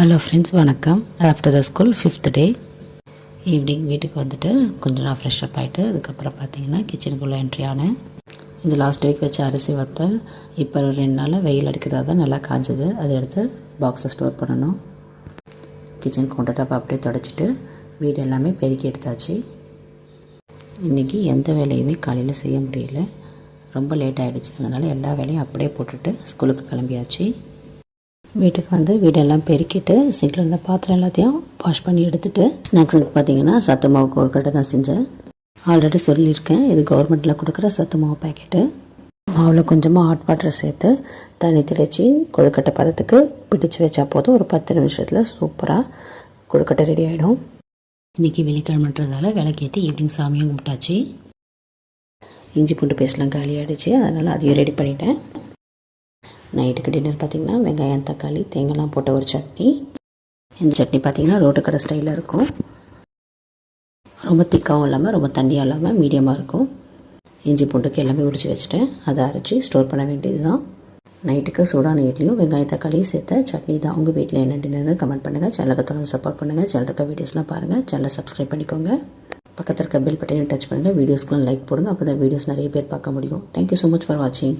Hello friends வணக்கம். After the school fifth day evening வீட்டுக்கு வந்துட்டு கொஞ்சம் நான் ஃப்ரெஷ் அப் ஆகிட்டு அதுக்கப்புறம் பார்த்தீங்கன்னா கிச்சனுக்குள்ளே என்ட்ரி ஆனேன். இது லாஸ்ட் வீக் வச்ச அரிசி வத்தல் இப்போ ஒரு ரெண்டு நாளில் வெயில் அடிக்கிறதா தான் நல்லா காஞ்சது. அதை எடுத்து பாக்ஸில் ஸ்டோர் பண்ணணும். கிச்சன் கவுண்டர் டாப் அப்படியே தொடச்சிட்டு வீடு எல்லாமே பெருக்கி எடுத்தாச்சு. இன்றைக்கி எந்த வேலையுமே காலையில் செய்ய முடியல. ரொம்ப லேட் ஆகிடுச்சு அதனால் எல்லா வேலையும் அப்படியே போட்டுட்டு ஸ்கூலுக்கு கிளம்பியாச்சு. வீட்டுக்கு வந்து வீடெல்லாம் பெருக்கிட்டு சிங்கில் இருந்த பாத்திரம் எல்லாத்தையும் வாஷ் பண்ணி எடுத்துகிட்டு ஸ்நாக்ஸுக்கு பார்த்தீங்கன்னா சத்து மாவு கொழுக்கட்டை தான் செஞ்சேன். ஆல்ரெடி சொல்லியிருக்கேன் இது கவர்மெண்ட்டில் கொடுக்குற சத்து மாவு பேக்கெட்டு மாவில் கொஞ்சமாக ஹாட் வாட்டர் சேர்த்து தண்ணி தெளித்து கொழுக்கட்டை பதத்துக்கு பிடிச்சு வச்சா போதும். ஒரு பத்து நிமிஷத்தில் சூப்பராக கொழுக்கட்டை ரெடி ஆகிடும் இன்றைக்கி வெள்ளிக்கிழமைன்றதால விளக்கேற்றி ஈவினிங் சாமியும் கும்பிட்டாச்சு. இஞ்சி பூண்டு பேஸ்ட்லாம் காலி ஆகிடுச்சு அதனால் அதையும் ரெடி பண்ணிட்டேன். நைட்டுக்கு டின்னர் பார்த்திங்கன்னா வெங்காயம் தக்காளி தேங்காய்லாம் போட்ட ஒரு சட்னி. இந்த சட்னி பார்த்திங்கன்னா ரோட்டு கடை ஸ்டைலில் இருக்கும். ரொம்ப திக்காகவும் இல்லாமல் ரொம்ப தண்ணியாக இல்லாமல் மீடியமாக இருக்கும். இஞ்சி பூண்டுக்கு எல்லாமே உரிச்சு வச்சுட்டேன் அதை அரைச்சி ஸ்டோர் பண்ண வேண்டியது தான் நைட்டுக்கு சூடான இட்லியும் வெங்காயம் தக்காளியும் சேர்த்த சட்னி தான். உங்கள் வீட்டில் என்ன டின்னர்னு கமெண்ட் பண்ணுங்கள் சேனலுக்கு தொடர்ந்து சப்போர்ட் பண்ணுங்கள் சேனலுக்கு வீடியோஸ்லாம் பாருங்கள் சேனலை சப்ஸ்கிரைப் பண்ணிக்கோங்க. பக்கத்தில் இருக்க பெல் பட்டனை டச் பண்ணுங்கள் வீடியோஸ்க்குலாம் லைக் போடுங்க. அப்போ தான் வீடியோஸ் நிறைய பேர் பார்க்க முடியும். தேங்க்யூ ஸோ மச் ஃபார் வாட்சிங்